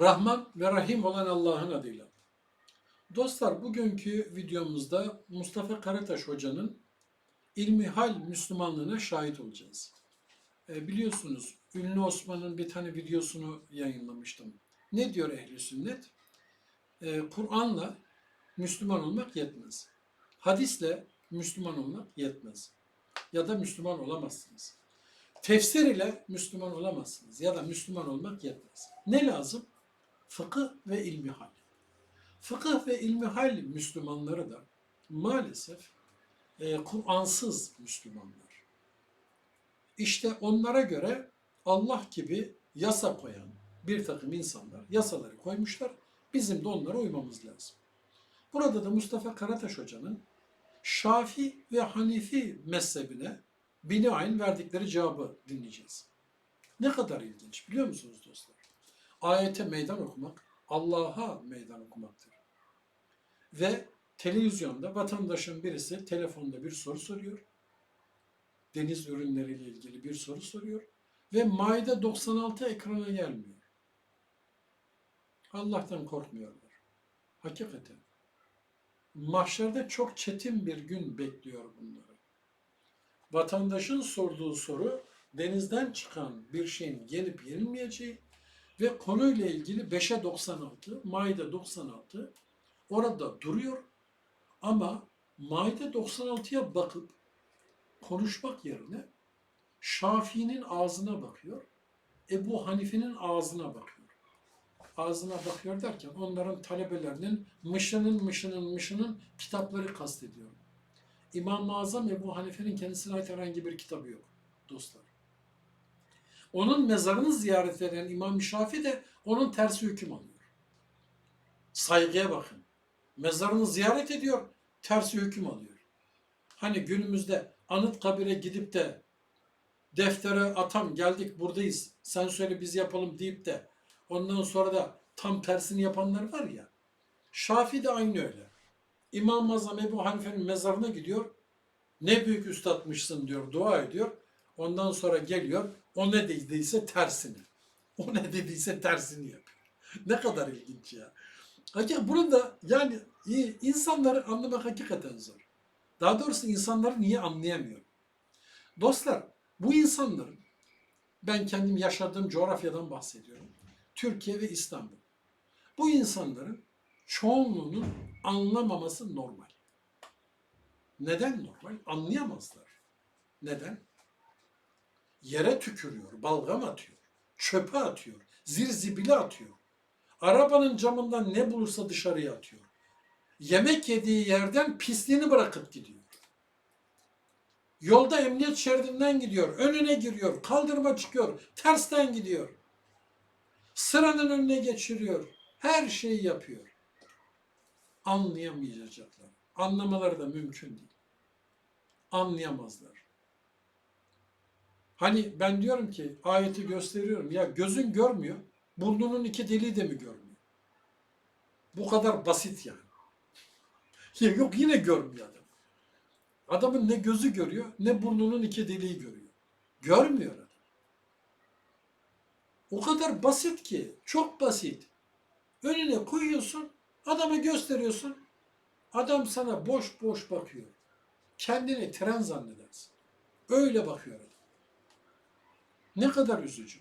Rahman ve Rahim olan Allah'ın adıyla. Dostlar bugünkü videomuzda Mustafa Karataş Hoca'nın İlmihal Müslümanlığına şahit olacağız. E, biliyorsunuz ünlü Osman'ın bir tane videosunu yayınlamıştım. Ne diyor ehli sünnet? E, Kur'an'la Müslüman olmak yetmez. Hadisle Müslüman olmak yetmez. Ya da Müslüman olamazsınız. Tefsir ile Müslüman olamazsınız ya da Müslüman olmak yetmez. Ne lazım? Fıkıh ve ilmihal. Fıkıh ve ilmihal Müslümanları da maalesef e, Kur'ansız Müslümanlar. İşte onlara göre Allah gibi yasa koyan bir takım insanlar yasaları koymuşlar. Bizim de onlara uymamız lazım. Burada da Mustafa Karataş Hoca'nın Şafi ve Hanifi mezhebine binaen verdikleri cevabı dinleyeceğiz. Ne kadar ilginç biliyor musunuz dostlar? Ayete meydan okumak Allah'a meydan okumaktır. Ve televizyonda vatandaşın birisi telefonda bir soru soruyor. Deniz ürünleriyle ilgili bir soru soruyor. Ve Maide 96 ekrana gelmiyor. Allah'tan korkmuyorlar. Hakikaten. Mahşerde çok çetin bir gün bekliyor bunları. Vatandaşın sorduğu soru denizden çıkan bir şeyin gelip yenilmeyeceği ve konuyla ilgili 5'e 96, Maide 96 orada duruyor ama Maide 96'ya bakıp konuşmak yerine Şafii'nin ağzına bakıyor, Ebu Hanife'nin ağzına bakıyor. Ağzına bakıyor derken onların talebelerinin mışının mışının mışının kitapları kastediyor. İmam-ı Azam Ebu Hanife'nin kendisine ait herhangi bir kitabı yok dostlar. Onun mezarını ziyaret eden İmam Şafii de onun tersi hüküm alıyor. Saygıya bakın. Mezarını ziyaret ediyor, tersi hüküm alıyor. Hani günümüzde anıt kabire gidip de deftere atam geldik buradayız sen söyle biz yapalım deyip de ondan sonra da tam tersini yapanlar var ya. Şafii de aynı öyle. İmam-ı Azam Ebu Hanife'nin mezarına gidiyor. Ne büyük üstadmışsın diyor, dua ediyor. Ondan sonra geliyor, o ne dediyse tersini. O ne dediyse tersini yapıyor. ne kadar ilginç ya. Hakikaten bunun da yani insanları anlamak hakikaten zor. Daha doğrusu insanları niye anlayamıyor? Dostlar, bu insanların, ben kendim yaşadığım coğrafyadan bahsediyorum. Türkiye ve İstanbul. Bu insanların çoğunluğunun anlamaması normal. Neden normal? Anlayamazlar. Neden? Yere tükürüyor, balgam atıyor, çöpe atıyor, zirzibili atıyor. Arabanın camından ne bulursa dışarıya atıyor. Yemek yediği yerden pisliğini bırakıp gidiyor. Yolda emniyet şeridinden gidiyor, önüne giriyor, kaldırıma çıkıyor, tersten gidiyor. Sıranın önüne geçiriyor, her şeyi yapıyor. Anlayamayacaklar. Anlamaları da mümkün değil. Anlayamazlar. Hani ben diyorum ki ayeti gösteriyorum ya gözün görmüyor, burnunun iki deliği de mi görmüyor? Bu kadar basit yani. Ya yok yine görmüyor adam. Adamın ne gözü görüyor ne burnunun iki deliği görüyor. Görmüyor adam. O kadar basit ki, çok basit. Önüne koyuyorsun, adamı gösteriyorsun. Adam sana boş boş bakıyor. Kendini tren zannedersin. Öyle bakıyor adam. Ne kadar üzücü.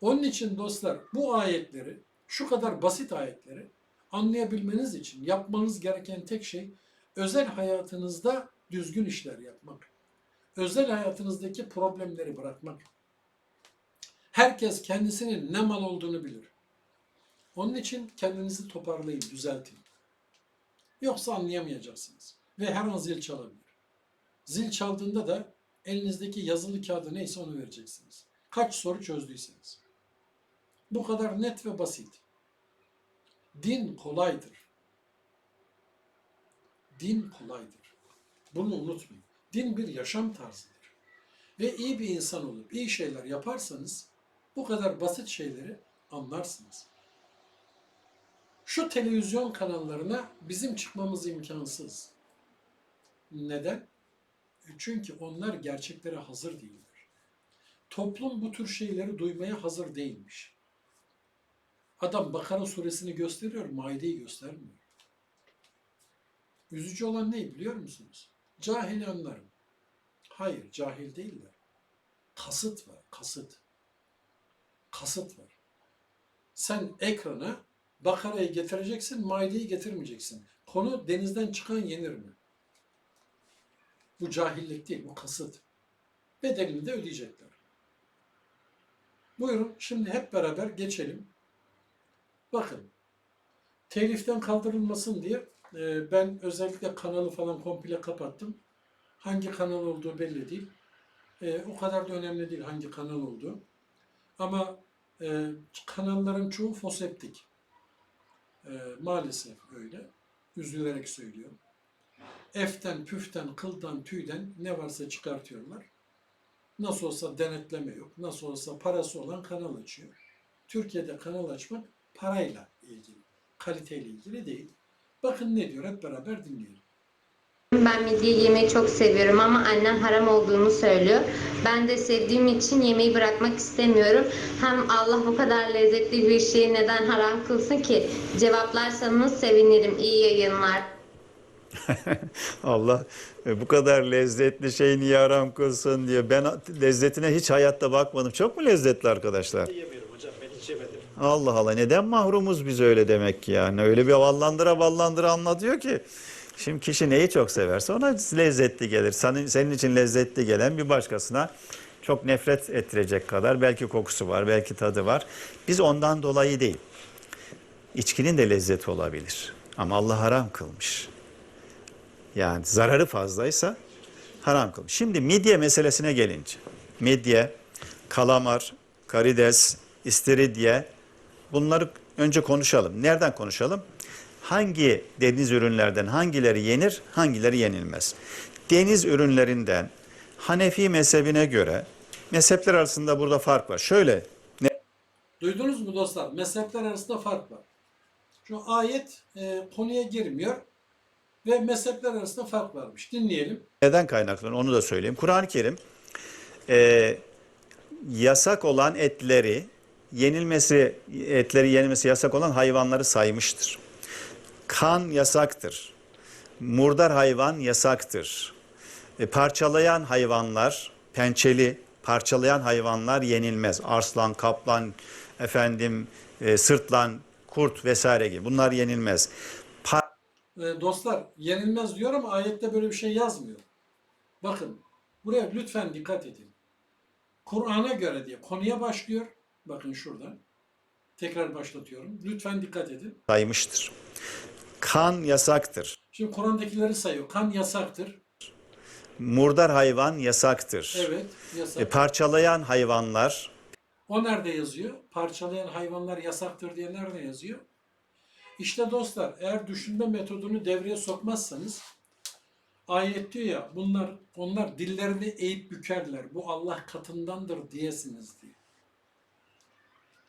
Onun için dostlar bu ayetleri, şu kadar basit ayetleri anlayabilmeniz için yapmanız gereken tek şey özel hayatınızda düzgün işler yapmak. Özel hayatınızdaki problemleri bırakmak. Herkes kendisinin ne mal olduğunu bilir. Onun için kendinizi toparlayın, düzeltin. Yoksa anlayamayacaksınız. Ve her an zil çalabilir. Zil çaldığında da elinizdeki yazılı kağıdı neyse onu vereceksiniz. Kaç soru çözdüyseniz. Bu kadar net ve basit. Din kolaydır. Din kolaydır. Bunu unutmayın. Din bir yaşam tarzıdır. Ve iyi bir insan olup iyi şeyler yaparsanız bu kadar basit şeyleri anlarsınız. Şu televizyon kanallarına bizim çıkmamız imkansız. Neden? Çünkü onlar gerçeklere hazır değiller. Toplum bu tür şeyleri duymaya hazır değilmiş. Adam Bakara suresini gösteriyor, Maide'yi göstermiyor. Üzücü olan ne biliyor musunuz? Cahil anlarım. Hayır, cahil değiller. Kasıt var, kasıt. Kasıt var. Sen ekrana Bakara'yı getireceksin, Maide'yi getirmeyeceksin. Konu denizden çıkan yenir mi? Bu cahillik değil, bu kasıt. Bedelini de ödeyecekler. Buyurun şimdi hep beraber geçelim. Bakın, teliften kaldırılmasın diye e, ben özellikle kanalı falan komple kapattım. Hangi kanal olduğu belli değil. E, o kadar da önemli değil hangi kanal olduğu. Ama e, kanalların çoğu foseptik. Maalesef öyle. Üzülerek söylüyorum. Eften, püften, kıldan, tüyden ne varsa çıkartıyorlar. Nasıl olsa denetleme yok. Nasıl olsa parası olan kanal açıyor. Türkiye'de kanal açmak parayla ilgili. Kaliteyle ilgili değil. Bakın ne diyor hep beraber dinleyelim. Ben midye yemeyi çok seviyorum ama annem haram olduğunu söylüyor. Ben de sevdiğim için yemeği bırakmak istemiyorum. Hem Allah bu kadar lezzetli bir şeyi neden haram kılsın ki? Cevaplarsanız sevinirim. İyi yayınlar. Allah e, bu kadar lezzetli şey niye haram kılsın diye. Ben lezzetine hiç hayatta bakmadım. Çok mu lezzetli arkadaşlar? Yemiyorum hocam ben hiç yemedim. Allah Allah neden mahrumuz biz öyle demek ki yani. Öyle bir vallandıra vallandıra anlatıyor ki. Şimdi kişi neyi çok severse ona lezzetli gelir. Senin, senin için lezzetli gelen bir başkasına çok nefret ettirecek kadar belki kokusu var, belki tadı var. Biz ondan dolayı değil. İçkinin de lezzeti olabilir. Ama Allah haram kılmış. Yani zararı fazlaysa haram kılmış. Şimdi midye meselesine gelince. Midye, kalamar, karides, istiridye bunları önce konuşalım. Nereden konuşalım? Hangi deniz ürünlerden hangileri yenir, hangileri yenilmez? Deniz ürünlerinden Hanefi mezhebine göre mezhepler arasında burada fark var. Şöyle Duydunuz mu dostlar? Mezhepler arasında fark var. Şu ayet e, konuya girmiyor ve mezhepler arasında fark varmış. Dinleyelim. Neden kaynaklanıyor onu da söyleyeyim. Kur'an-ı Kerim e, yasak olan etleri, yenilmesi, etleri yenilmesi yasak olan hayvanları saymıştır. Kan yasaktır. Murdar hayvan yasaktır. E, parçalayan hayvanlar, pençeli parçalayan hayvanlar yenilmez. Arslan, kaplan, efendim e, sırtlan, kurt vesaire gibi bunlar yenilmez. Pa- E, dostlar yenilmez diyor ama ayette böyle bir şey yazmıyor. Bakın buraya lütfen dikkat edin. Kur'an'a göre diye konuya başlıyor. Bakın şuradan. Tekrar başlatıyorum. Lütfen dikkat edin. saymıştır. Kan yasaktır. Şimdi Kur'an'dakileri sayıyor. Kan yasaktır. Murdar hayvan yasaktır. Evet yasak. E, parçalayan hayvanlar O nerede yazıyor? Parçalayan hayvanlar yasaktır diye nerede yazıyor? İşte dostlar eğer düşünme metodunu devreye sokmazsanız ayet diyor ya bunlar onlar dillerini eğip bükerler. Bu Allah katındandır diyesiniz diye.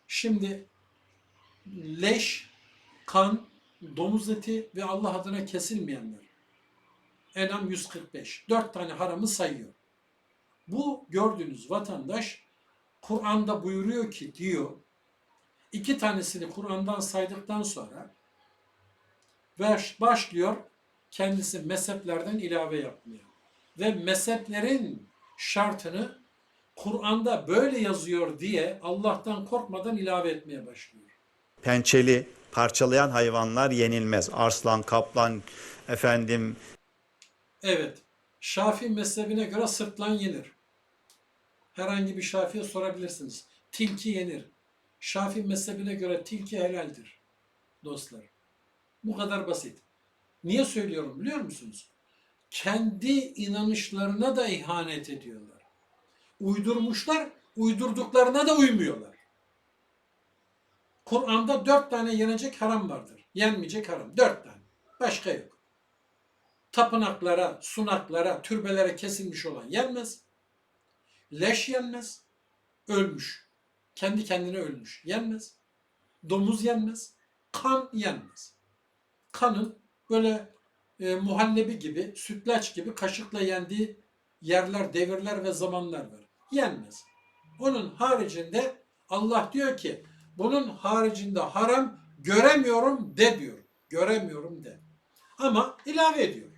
Şimdi leş, kan, domuz eti ve Allah adına kesilmeyenler. Enam 145. Dört tane haramı sayıyor. Bu gördüğünüz vatandaş Kur'an'da buyuruyor ki diyor iki tanesini Kur'an'dan saydıktan sonra baş- başlıyor kendisi mezheplerden ilave yapmaya. Ve mezheplerin şartını Kur'an'da böyle yazıyor diye Allah'tan korkmadan ilave etmeye başlıyor. pençeli parçalayan hayvanlar yenilmez. Arslan, kaplan, efendim Evet, Şafii mezhebine göre sırtlan yenir. Herhangi bir Şafi'ye sorabilirsiniz. Tilki yenir. Şafii mezhebine göre tilki helaldir dostlar. Bu kadar basit. Niye söylüyorum biliyor musunuz? Kendi inanışlarına da ihanet ediyorlar. Uydurmuşlar, uydurduklarına da uymuyorlar. Kur'an'da dört tane yenecek haram vardır. Yenmeyecek haram. Dört tane. Başka yok tapınaklara, sunaklara, türbelere kesilmiş olan yenmez. Leş yenmez. Ölmüş. Kendi kendine ölmüş. Yenmez. Domuz yenmez. Kan yenmez. Kanın böyle e, muhallebi gibi, sütlaç gibi kaşıkla yendiği yerler, devirler ve zamanlar var. Yenmez. Onun haricinde Allah diyor ki Bunun haricinde haram göremiyorum de diyor. Göremiyorum de. Ama ilave ediyor.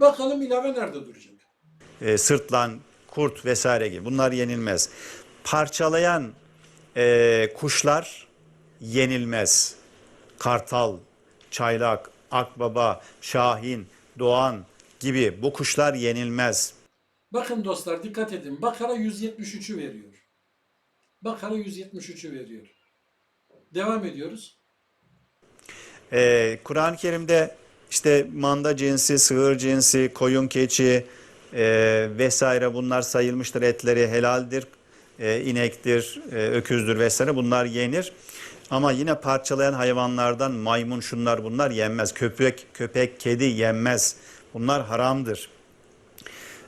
Bakalım ilave nerede duracak? e, sırtlan, kurt vesaire gibi bunlar yenilmez. Parçalayan e, kuşlar yenilmez. Kartal, çaylak, akbaba, şahin, doğan gibi bu kuşlar yenilmez. Bakın dostlar dikkat edin. Bakara 173'ü veriyor. Bakara 173'ü veriyor. Devam ediyoruz. Ee, Kur'an-ı Kerim'de işte manda cinsi, sığır cinsi, koyun keçi e, vesaire bunlar sayılmıştır. Etleri helaldir, e, inektir, e, öküzdür vesaire bunlar yenir. Ama yine parçalayan hayvanlardan maymun şunlar bunlar yenmez. Köpek, köpek, kedi yenmez. Bunlar haramdır.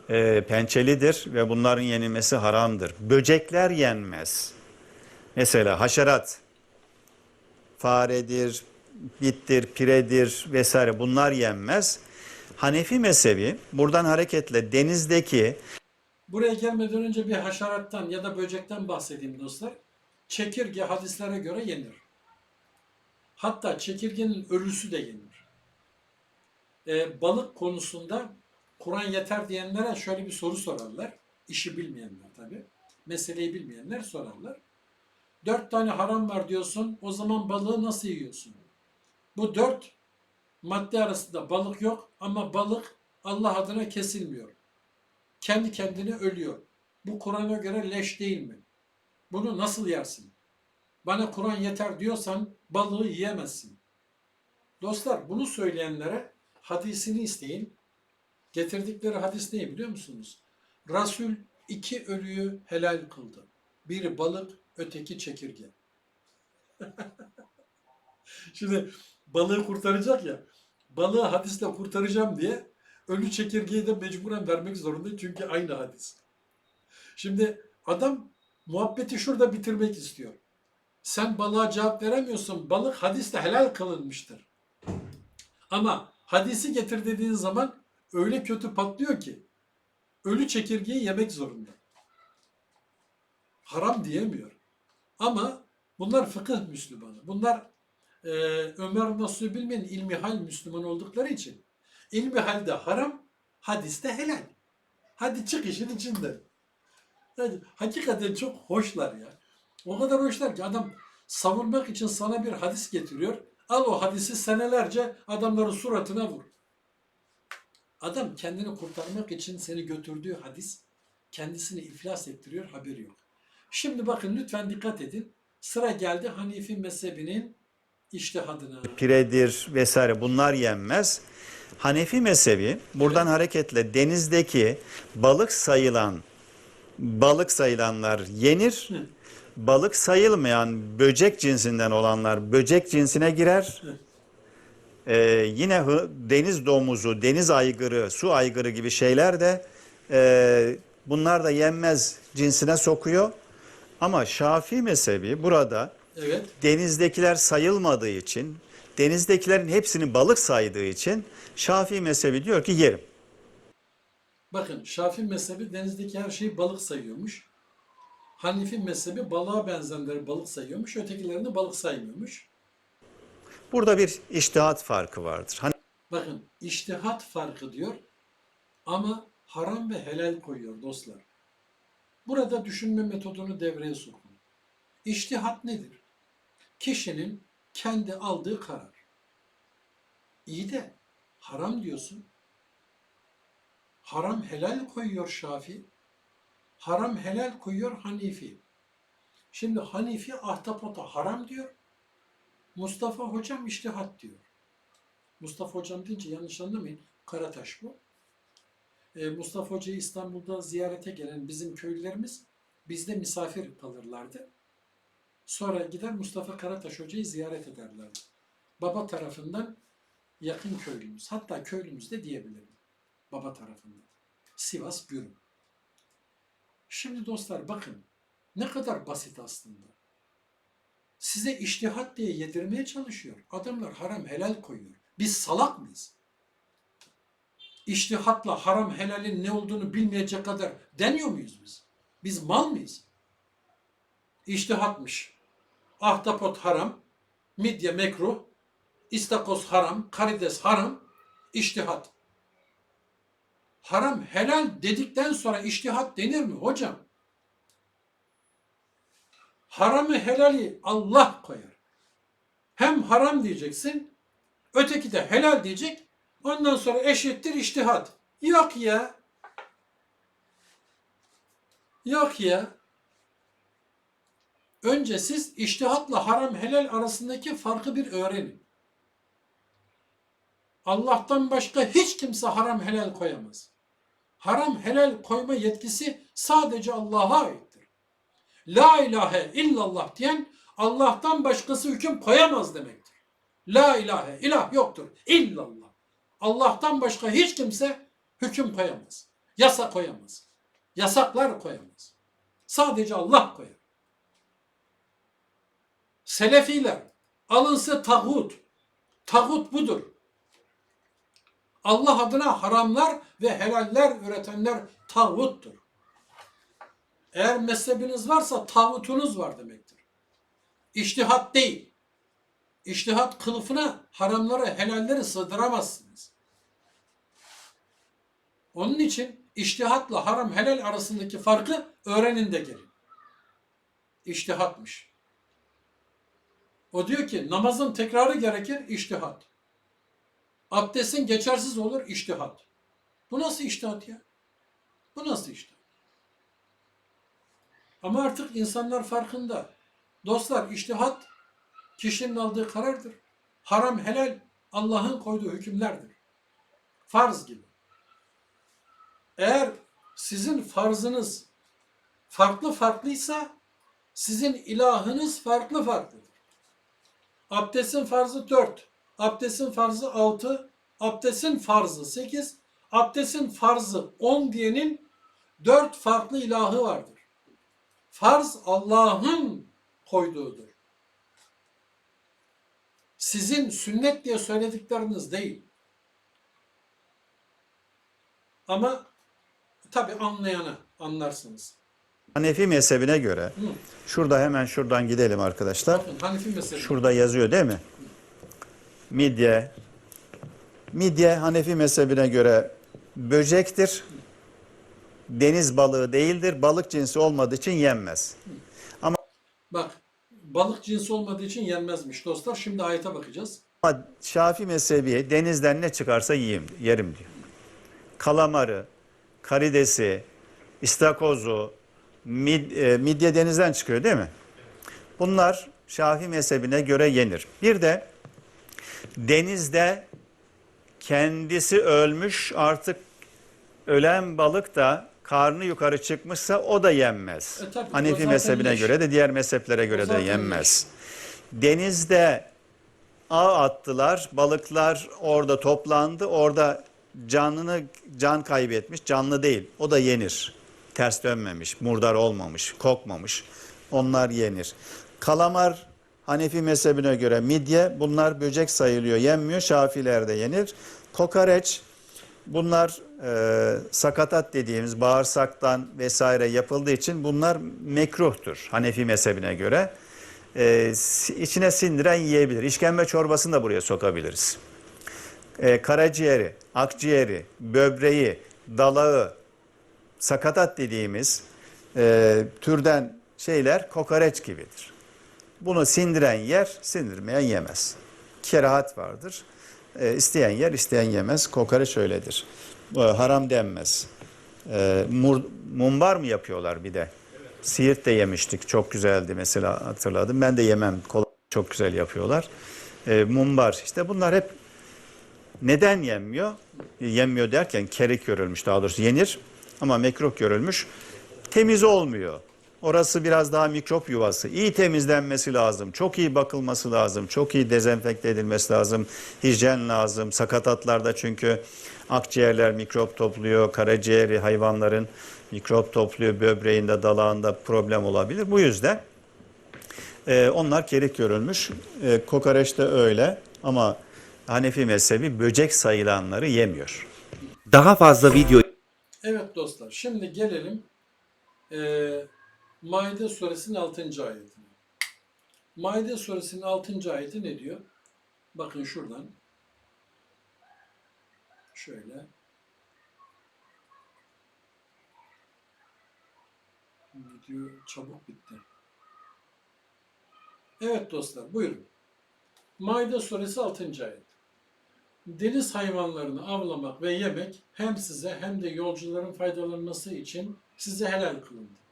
E, pençelidir ve bunların yenilmesi haramdır. Böcekler yenmez. Mesela haşerat, faredir, bittir, piredir vesaire bunlar yenmez. Hanefi mezhebi buradan hareketle denizdeki Buraya gelmeden önce bir haşerattan ya da böcekten bahsedeyim dostlar. Çekirge hadislere göre yenir. Hatta çekirgenin ölüsü de yenir. Ee, balık konusunda Kur'an yeter diyenlere şöyle bir soru sorarlar. İşi bilmeyenler tabi. Meseleyi bilmeyenler sorarlar. Dört tane haram var diyorsun. O zaman balığı nasıl yiyorsun? Bu dört madde arasında balık yok ama balık Allah adına kesilmiyor kendi kendine ölüyor. Bu Kur'an'a göre leş değil mi? Bunu nasıl yersin? Bana Kur'an yeter diyorsan balığı yiyemezsin. Dostlar bunu söyleyenlere hadisini isteyin. Getirdikleri hadis ne biliyor musunuz? Resul iki ölüyü helal kıldı. Biri balık, öteki çekirge. Şimdi balığı kurtaracak ya. Balığı hadisle kurtaracağım diye ölü çekirgeyi de mecburen vermek zorunda çünkü aynı hadis. Şimdi adam muhabbeti şurada bitirmek istiyor. Sen balığa cevap veremiyorsun. Balık hadiste helal kılınmıştır. Ama hadisi getir dediğin zaman öyle kötü patlıyor ki ölü çekirgeyi yemek zorunda. Haram diyemiyor. Ama bunlar fıkıh Müslümanı. Bunlar e, Ömer Nasuhi bilmeyen ilmihal Müslüman oldukları için İlmi halde haram, hadiste helal. Hadi çık işin içinden. Yani hakikaten çok hoşlar ya. O kadar hoşlar ki adam savunmak için sana bir hadis getiriyor. Al o hadisi senelerce adamların suratına vur. Adam kendini kurtarmak için seni götürdüğü hadis kendisini iflas ettiriyor haberi yok. Şimdi bakın lütfen dikkat edin. Sıra geldi Hanifi mezhebinin iştihadına. piredir vesaire bunlar yenmez. Hanefi mezhebi buradan hareketle denizdeki balık sayılan balık sayılanlar yenir. Balık sayılmayan böcek cinsinden olanlar böcek cinsine girer. Ee, yine hı- deniz domuzu, deniz aygırı, su aygırı gibi şeyler de e, bunlar da yenmez cinsine sokuyor. Ama Şafii mezhebi burada Evet. denizdekiler sayılmadığı için, denizdekilerin hepsini balık saydığı için Şafii mezhebi diyor ki yerim. Bakın Şafii mezhebi denizdeki her şeyi balık sayıyormuş. Hanifi mezhebi balığa benzenleri balık sayıyormuş. Ötekilerini balık saymıyormuş. Burada bir iştihat farkı vardır. Hani Bakın iştihat farkı diyor ama haram ve helal koyuyor dostlar. Burada düşünme metodunu devreye sokun. İştihat nedir? Kişinin kendi aldığı karar. İyi de haram diyorsun. Haram helal koyuyor Şafi. Haram helal koyuyor Hanifi. Şimdi Hanifi ahtapota haram diyor. Mustafa hocam iştihat diyor. Mustafa hocam deyince yanlış anlamayın. Karataş bu. Ee, Mustafa Hoca'yı İstanbul'da ziyarete gelen bizim köylülerimiz bizde misafir kalırlardı. Sonra gider Mustafa Karataş Hoca'yı ziyaret ederlerdi. Baba tarafından yakın köylümüz. Hatta köylümüz de diyebilirim. Baba tarafından. Sivas Gürün. Şimdi dostlar bakın ne kadar basit aslında. Size iştihat diye yedirmeye çalışıyor. Adamlar haram helal koyuyor. Biz salak mıyız? İştihatla haram helalin ne olduğunu bilmeyecek kadar deniyor muyuz biz? Biz mal mıyız? İştihatmış. ahtapot haram, midye mekruh, istakoz haram, karides haram, iştihat. Haram helal dedikten sonra iştihat denir mi hocam? Haramı helali Allah koyar. Hem haram diyeceksin, öteki de helal diyecek. Ondan sonra eşittir iştihat. Yok ya. Yok ya. Önce siz iştihatla haram helal arasındaki farkı bir öğrenin. Allah'tan başka hiç kimse haram helal koyamaz. Haram helal koyma yetkisi sadece Allah'a aittir. La ilahe illallah diyen Allah'tan başkası hüküm koyamaz demektir. La ilahe ilah yoktur illallah. Allah'tan başka hiç kimse hüküm koyamaz. Yasa koyamaz. Yasaklar koyamaz. Sadece Allah koyar. Selefiler alınsa tağut. Tağut budur. Allah adına haramlar ve helaller üretenler tağuttur. Eğer mezhebiniz varsa tağutunuz var demektir. İçtihat değil. İçtihat kılıfına haramları, helalleri sığdıramazsınız. Onun için içtihatla haram helal arasındaki farkı öğrenin de gelin. İçtihatmış. O diyor ki namazın tekrarı gerekir içtihat. Abdestin geçersiz olur içtihat. Bu nasıl içtihat ya? Bu nasıl içtihat? Ama artık insanlar farkında. Dostlar içtihat kişinin aldığı karardır. Haram helal Allah'ın koyduğu hükümlerdir. Farz gibi. Eğer sizin farzınız farklı farklıysa sizin ilahınız farklı farklıdır. Abdestin farzı 4, abdestin farzı 6, abdestin farzı 8, abdestin farzı 10 diyenin 4 farklı ilahı vardır. Farz Allah'ın koyduğudur. Sizin sünnet diye söyledikleriniz değil. Ama tabi anlayana anlarsınız. Hanefi mezhebine göre şurada hemen şuradan gidelim arkadaşlar. Bakın Hanifi mezhebi. Şurada yazıyor değil mi? Midye. Midye Hanefi mezhebine göre böcektir. Deniz balığı değildir. Balık cinsi olmadığı için yenmez. Bak balık cinsi olmadığı için yenmezmiş dostlar. Şimdi ayete bakacağız. Ama Şafi mezhebi denizden ne çıkarsa yiyeyim, yerim diyor. Kalamarı, karidesi, istakozu, mid, e, midye denizden çıkıyor değil mi? Bunlar Şafi mezhebine göre yenir. Bir de denizde kendisi ölmüş artık ölen balık da karnı yukarı çıkmışsa o da yenmez. E tabii, Hanefi mezhebine leş. göre de diğer mezheplere göre de yenmez. Denizde ağ attılar, balıklar orada toplandı, orada canını can kaybetmiş, canlı değil. O da yenir. Ters dönmemiş, murdar olmamış, kokmamış. Onlar yenir. Kalamar Hanefi mezhebine göre midye bunlar böcek sayılıyor, yenmiyor. Şafilerde yenir. Kokoreç bunlar e, sakatat dediğimiz bağırsaktan vesaire yapıldığı için bunlar mekruhtur Hanefi mezhebine göre. E, içine sindiren yiyebilir. İşkembe çorbasını da buraya sokabiliriz. E, karaciğeri, akciğeri, böbreği, dalağı, sakatat dediğimiz e, türden şeyler kokoreç gibidir. Bunu sindiren yer, sindirmeyen yemez. Kerahat vardır. E, isteyen yer, isteyen yemez. Kokoreç öyledir. Bu haram denmez. E, mur, mumbar mı yapıyorlar bir de? Siirt de yemiştik. Çok güzeldi mesela hatırladım. Ben de yemem. Kolay, çok güzel yapıyorlar. E, mumbar. işte bunlar hep neden yenmiyor? Yenmiyor derken kerik görülmüş daha doğrusu yenir ama mekruh görülmüş. Temiz olmuyor. Orası biraz daha mikrop yuvası. İyi temizlenmesi lazım. Çok iyi bakılması lazım. Çok iyi dezenfekte edilmesi lazım. Hijyen lazım. Sakatatlarda çünkü akciğerler mikrop topluyor. Karaciğeri hayvanların mikrop topluyor. Böbreğinde, dalağında problem olabilir. Bu yüzden e, onlar kerik görülmüş. E, kokoreç de öyle ama Hanefi mezhebi böcek sayılanları yemiyor. Daha fazla video Evet dostlar şimdi gelelim eee Maide suresinin 6. ayetine. Maide suresinin 6. ayeti ne diyor? Bakın şuradan. Şöyle. Video çabuk bitti. Evet dostlar buyurun. Maide suresi 6. ayet. Deniz hayvanlarını avlamak ve yemek hem size hem de yolcuların faydalanması için size helal kılındı.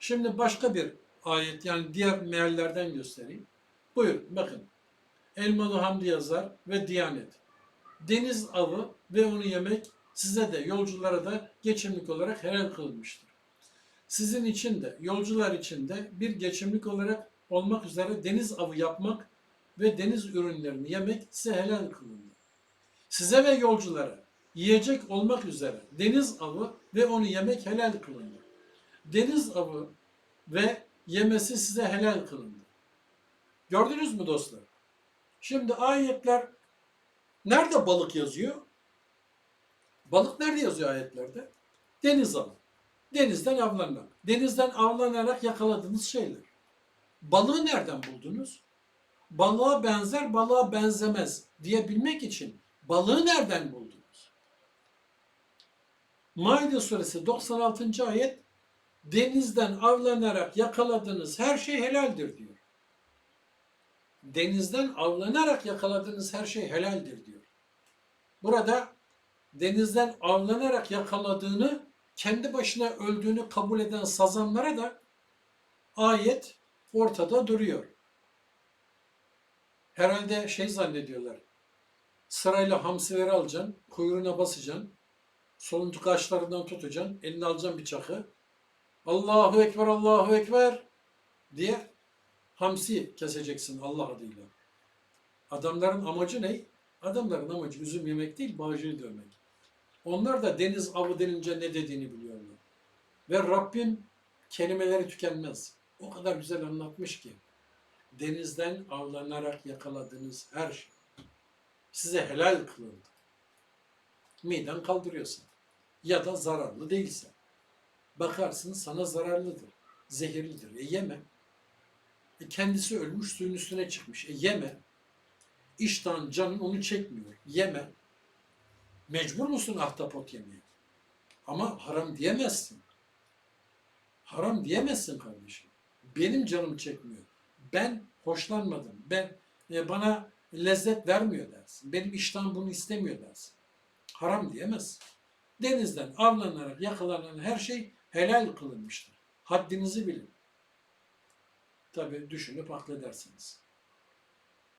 Şimdi başka bir ayet yani diğer meallerden göstereyim. Buyurun bakın. Elmalı Hamdi yazar ve Diyanet. Deniz avı ve onu yemek size de yolculara da geçimlik olarak helal kılınmıştır. Sizin için de yolcular için de bir geçimlik olarak olmak üzere deniz avı yapmak ve deniz ürünlerini yemek size helal kılındı. Size ve yolculara yiyecek olmak üzere deniz avı ve onu yemek helal kılındı. Deniz avı ve yemesi size helal kılındı. Gördünüz mü dostlar? Şimdi ayetler nerede balık yazıyor? Balık nerede yazıyor ayetlerde? Deniz avı. Denizden avlanmak. Denizden avlanarak yakaladığınız şeyler. Balığı nereden buldunuz? Balığa benzer, balığa benzemez diyebilmek için balığı nereden buldunuz? Maide suresi 96. ayet denizden avlanarak yakaladığınız her şey helaldir diyor. Denizden avlanarak yakaladığınız her şey helaldir diyor. Burada denizden avlanarak yakaladığını kendi başına öldüğünü kabul eden sazanlara da ayet ortada duruyor. Herhalde şey zannediyorlar. Sırayla hamsileri alacaksın, kuyruğuna basacaksın, soluncu kaşlarından tutacaksın, eline alacaksın bıçakı. Allahu Ekber, Allahu Ekber diye hamsi keseceksin Allah adıyla. Adamların amacı ne? Adamların amacı üzüm yemek değil, bağcıyı dövmek. Onlar da deniz avı denince ne dediğini biliyorlar. Ve Rabbim kelimeleri tükenmez. O kadar güzel anlatmış ki. Denizden avlanarak yakaladığınız her şey size helal kılındı. Miden kaldırıyorsan ya da zararlı değilse. Bakarsın sana zararlıdır, zehirlidir. E yeme. E kendisi ölmüş suyun üstüne çıkmış. E yeme. İştahın canın onu çekmiyor. Yeme. Mecbur musun ahtapot yemeye? Ama haram diyemezsin. Haram diyemezsin kardeşim. Benim canım çekmiyor. Ben hoşlanmadım. Ben e, bana lezzet vermiyor dersin. Benim iştahım bunu istemiyor dersin. Haram diyemezsin. Denizden avlanarak yakalanan her şey helal kılınmıştır. Haddinizi bilin. Tabi düşünüp akledersiniz.